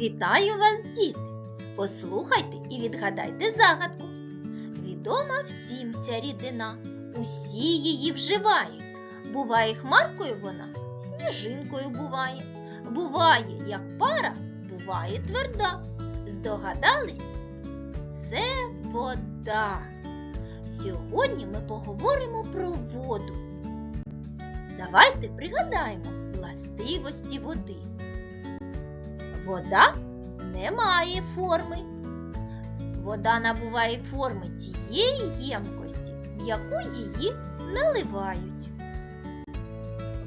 Вітаю вас, діти! Послухайте і відгадайте загадку. Відома всім ця рідина, усі її вживають. Буває хмаркою вона, сніжинкою буває. Буває, як пара, буває тверда. Здогадались? Це вода. Сьогодні ми поговоримо про воду. Давайте пригадаємо властивості води. Вода не має форми. Вода набуває форми тієї ємкості, в яку її наливають.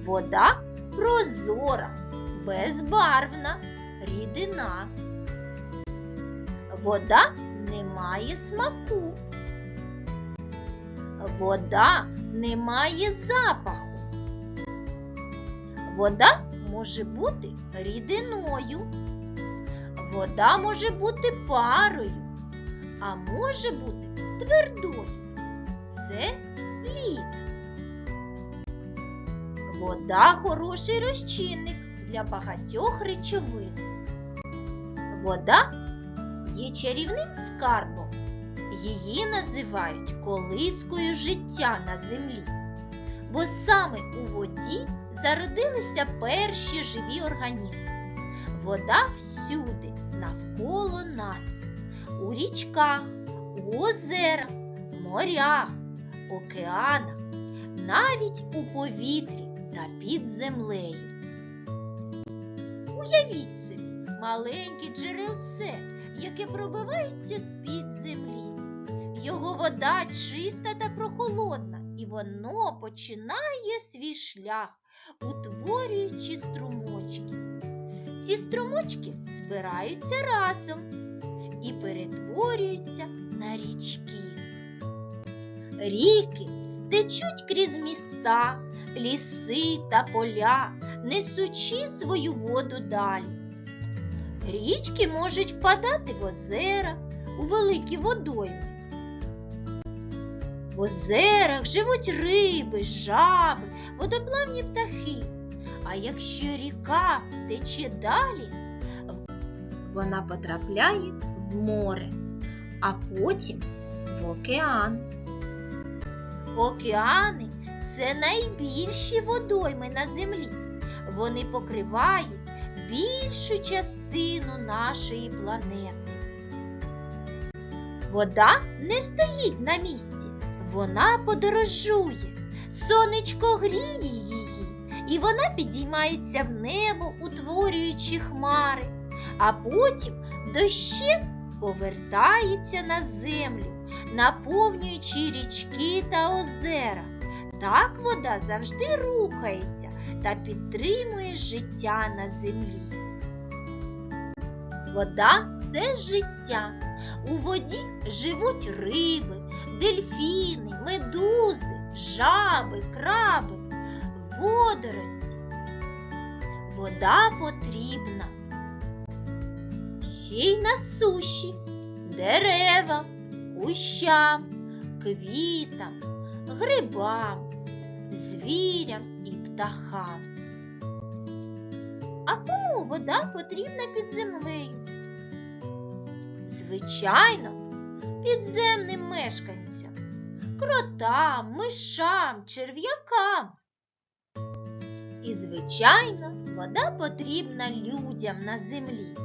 Вода прозора, безбарвна, рідина. Вода не має смаку. Вода не має запаху. Вода може бути рідиною. Вода може бути парою, а може бути твердою. Це лід. Вода хороший розчинник для багатьох речовин. Вода є чарівним скарбом. Її називають колискою життя на землі. Бо саме у воді зародилися перші живі організми. Вода всюди, навколо нас, у річках, у озерах, морях, океанах, навіть у повітрі та під землею. Уявіть собі маленьке джерелце, яке пробивається з-під землі. Його вода чиста та прохолодна, і воно починає свій шлях, утворюючи струмочки. Ці струмочки збираються разом і перетворюються на річки. Ріки течуть крізь міста, ліси та поля, несучи свою воду далі. Річки можуть впадати в озера, у великі водойми. В озерах живуть риби, жаби, водоплавні птахи. А якщо ріка тече далі, вона потрапляє в море, а потім в океан. Океани це найбільші водойми на землі. Вони покривають більшу частину нашої планети. Вода не стоїть на місці, вона подорожує. Сонечко гріє її, вона підіймається в небо, утворюючи хмари, а потім дощем повертається на землю, наповнюючи річки та озера. Так вода завжди рухається та підтримує життя на землі. Вода це життя. У воді живуть риби, дельфіни, медузи, жаби, краби, водорості. Вода потрібна. Ще й на суші, деревам, кущам, квітам, грибам, звірям і птахам. А кому вода потрібна під землею? Звичайно, підземним мешканцям, кротам, мишам, черв'якам. І, звичайно, вода потрібна людям на землі.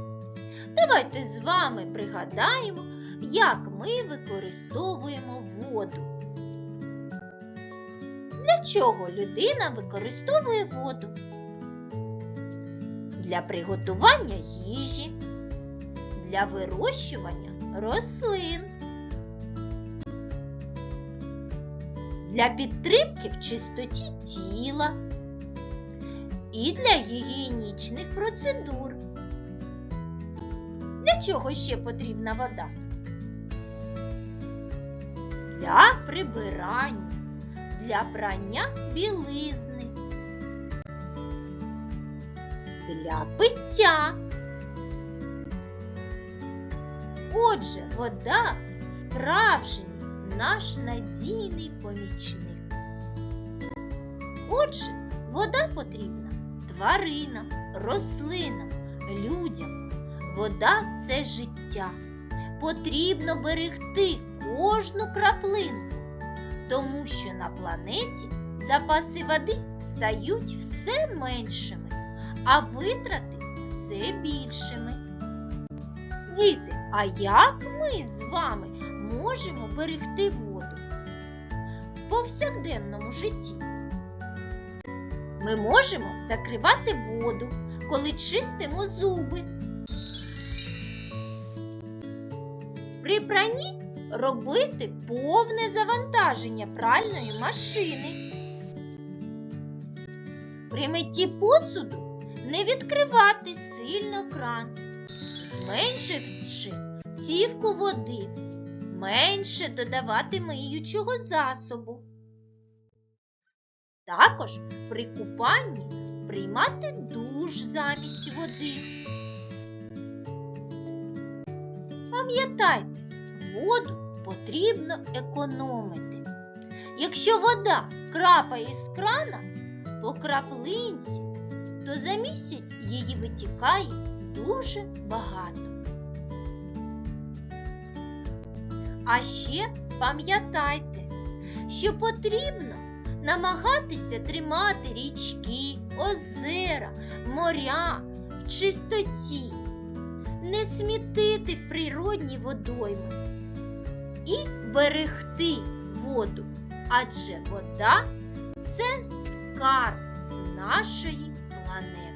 Давайте з вами пригадаємо, як ми використовуємо воду. Для чого людина використовує воду? Для приготування їжі, для вирощування рослин, для підтримки в чистоті тіла і для гігієнічних процедур. Для чого ще потрібна вода? Для прибирання, для прання білизни, для пиття. Отже, вода справжній наш надійний помічник. Отже, вода потрібна тваринам, рослинам, людям. Вода це життя. Потрібно берегти кожну краплинку, тому що на планеті запаси води стають все меншими, а витрати все більшими. Діти, а як ми з вами можемо берегти воду в повсякденному житті? Ми можемо закривати воду, коли чистимо зуби. При пранні робити повне завантаження пральної машини. При митті посуду не відкривати сильно кран, зменшивши цівку води, менше додавати миючого засобу. Також при купанні приймати душ замість води. Пам'ятайте, воду потрібно економити. Якщо вода крапає з крана по краплинці, то за місяць її витікає дуже багато. А ще пам'ятайте, що потрібно намагатися тримати річки, озера, моря в чистоті, не смітити в природні водойми і берегти воду, адже вода це скарб нашої планети.